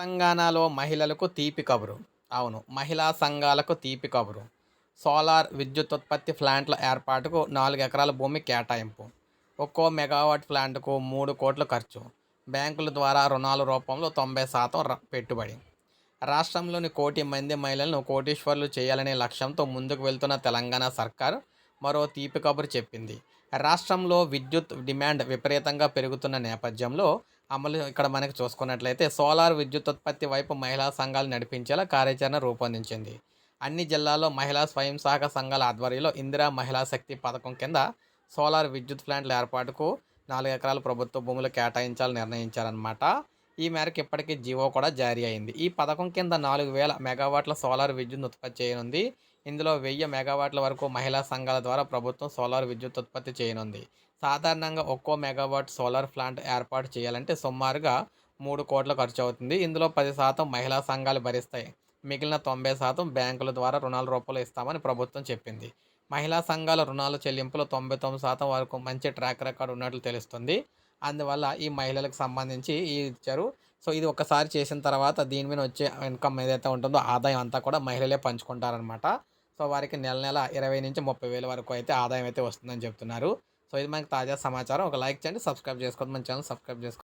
తెలంగాణలో మహిళలకు తీపి కబురు. అవును మహిళా సంఘాలకు తీపి కబురు. సోలార్ విద్యుత్ ఉత్పత్తి ప్లాంట్ల ఏర్పాటుకు నాలుగు ఎకరాల భూమి కేటాయింపు. ఒక్కో మెగావాట్ ప్లాంట్కు మూడు కోట్ల ఖర్చు. బ్యాంకుల ద్వారా రుణాల రూపంలో తొంభై శాతం పెట్టుబడి. రాష్ట్రంలోని కోటి మంది మహిళలను కోటీశ్వర్లు చేయాలనే లక్ష్యంతో ముందుకు వెళ్తున్న తెలంగాణ సర్కార్ మరో తీపి కబురు చెప్పింది. రాష్ట్రంలో విద్యుత్ డిమాండ్ విపరీతంగా పెరుగుతున్న నేపథ్యంలో అమలు ఇక్కడ మనకు చూసుకున్నట్లయితే సోలార్ విద్యుత్ ఉత్పత్తి వైపు మహిళా సంఘాలు నడిపించేలా కార్యాచరణ రూపొందించింది. అన్ని జిల్లాల్లో మహిళా స్వయం సహాయక సంఘాల ఆధ్వర్యంలో ఇందిరా మహిళా శక్తి పథకం కింద సోలార్ విద్యుత్ ప్లాంట్ల ఏర్పాటుకు నాలుగు ఎకరాల ప్రభుత్వ భూములు కేటాయించాలని నిర్ణయించారన్నమాట. ఈ మేరకు ఇప్పటికీ జీవో కూడా జారీ అయింది. ఈ పథకం కింద నాలుగు వేల మెగావాట్ల సోలార్ విద్యుత్ ఉత్పత్తి చేయనుంది. ఇందులో వెయ్యి మెగావాట్ల వరకు మహిళా సంఘాల ద్వారా ప్రభుత్వం సోలార్ విద్యుత్ ఉత్పత్తి చేయనుంది. సాధారణంగా ఒక్కో మెగావాట్ సోలార్ ప్లాంట్ ఏర్పాటు చేయాలంటే సుమారుగా మూడు కోట్ల ఖర్చు అవుతుంది ఇందులో పది శాతం మహిళా సంఘాలు భరిస్తాయి. మిగిలిన తొంభై శాతం బ్యాంకుల ద్వారా రుణాల రూపంలో ఇస్తామని ప్రభుత్వం చెప్పింది. మహిళా సంఘాల రుణాల చెల్లింపులో తొంభై తొమ్మిది శాతం వరకు మంచి ట్రాక్ రికార్డ్ ఉన్నట్లు తెలుస్తుంది. అందువల్ల ఈ మహిళలకు సంబంధించి ఈ ఇచ్చారు సో ఇది ఒకసారి చేసిన తర్వాత దీని మీద వచ్చే ఇన్కమ్ ఏదైతే ఉంటుందో ఆదాయం అంతా కూడా మహిళలే పంచుకుంటారనమాట సో వారికి నెల నెల ఇరవై నుంచి ముప్పై వేల వరకు అయితే ఆదాయం అయితే వస్తుందని చెప్తున్నారు. సో ఇది మనకి తాజా సమాచారం. ఒక లైక్ చేయండి సబ్స్క్రైబ్ చేసుకోండి మన ఛానల్ సబ్స్క్రైబ్ చేసుకోండి.